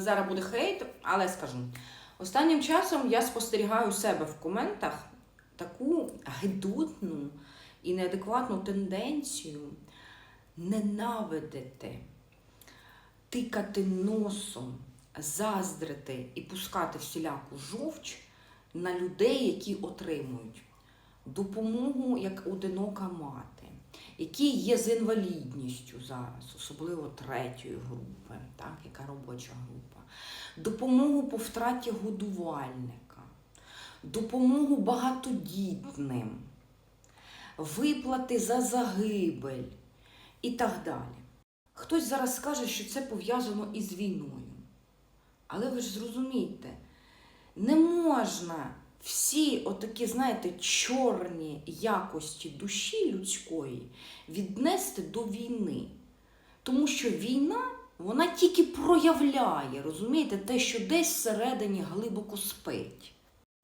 Зараз буде хейт, але скажу. Останнім часом я спостерігаю у себе в коментах таку гидотну і неадекватну тенденцію ненавидити, тикати носом, заздрити і пускати всіляку жовч на людей, які отримують допомогу як одинока мати, які є з інвалідністю зараз, особливо третьої групи, так, яка робоча група, допомогу по втраті годувальника, допомогу багатодітним, виплати за загибель і так далі. Хтось зараз скаже, що це пов'язано із війною. Але ви ж зрозумійте, не можна всі отакі, знаєте, чорні якості душі людської віднести до війни. Тому що війна, вона тільки проявляє, розумієте, те, що десь всередині глибоко спить.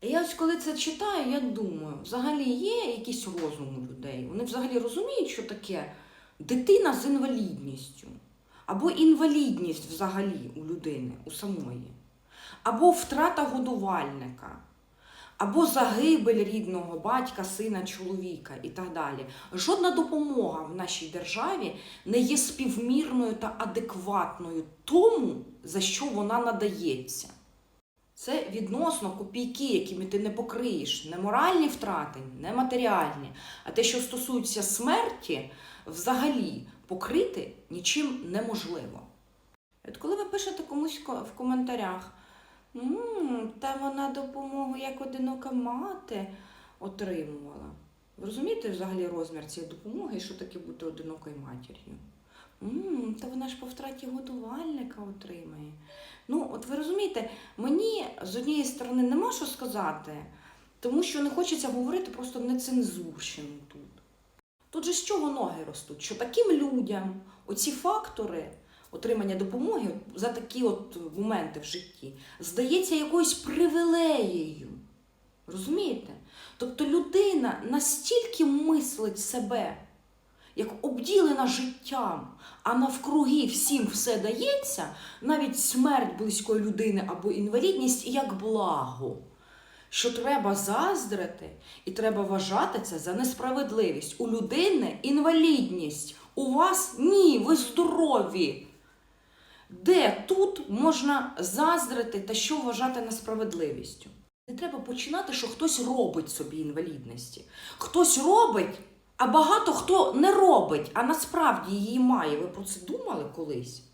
І я ось коли це читаю, я думаю, взагалі є якийсь розум у людей. Вони взагалі розуміють, що таке дитина з інвалідністю, або інвалідність взагалі у людини, у самої, або втрата годувальника, або загибель рідного батька, сина, чоловіка і так далі. Жодна допомога в нашій державі не є співмірною та адекватною тому, за що вона надається. Це відносно копійки, якими ти не покриєш, не моральні втрати, не матеріальні. А те, що стосується смерті, взагалі покрити нічим неможливо. От коли ви пишете комусь в коментарях, «М, та вона допомогу як одинока мати отримувала. Ви розумієте взагалі розмір цієї допомоги і що таке бути одинокою матір'ю? «М, та вона ж по втраті годувальника отримає. Ну, от ви розумієте, мені з однієї сторони нема що сказати, тому що не хочеться говорити просто нецензурщину тут. Тут же з чого ноги ростуть? Що таким людям оці фактори отримання допомоги за такі от моменти в житті здається якоюсь привілеєю. Розумієте? Тобто людина настільки мислить себе, як обділена життям, а навкруги всім все дається, навіть смерть близької людини або інвалідність як благо, що треба заздрити і треба вважати це за несправедливість. У людини інвалідність, у вас ні, ви здорові. Де тут можна заздрити та що вважати несправедливістю? Не треба починати, що хтось робить собі інвалідності. Хтось робить, а багато хто не робить, а насправді її має. Ви про це думали колись?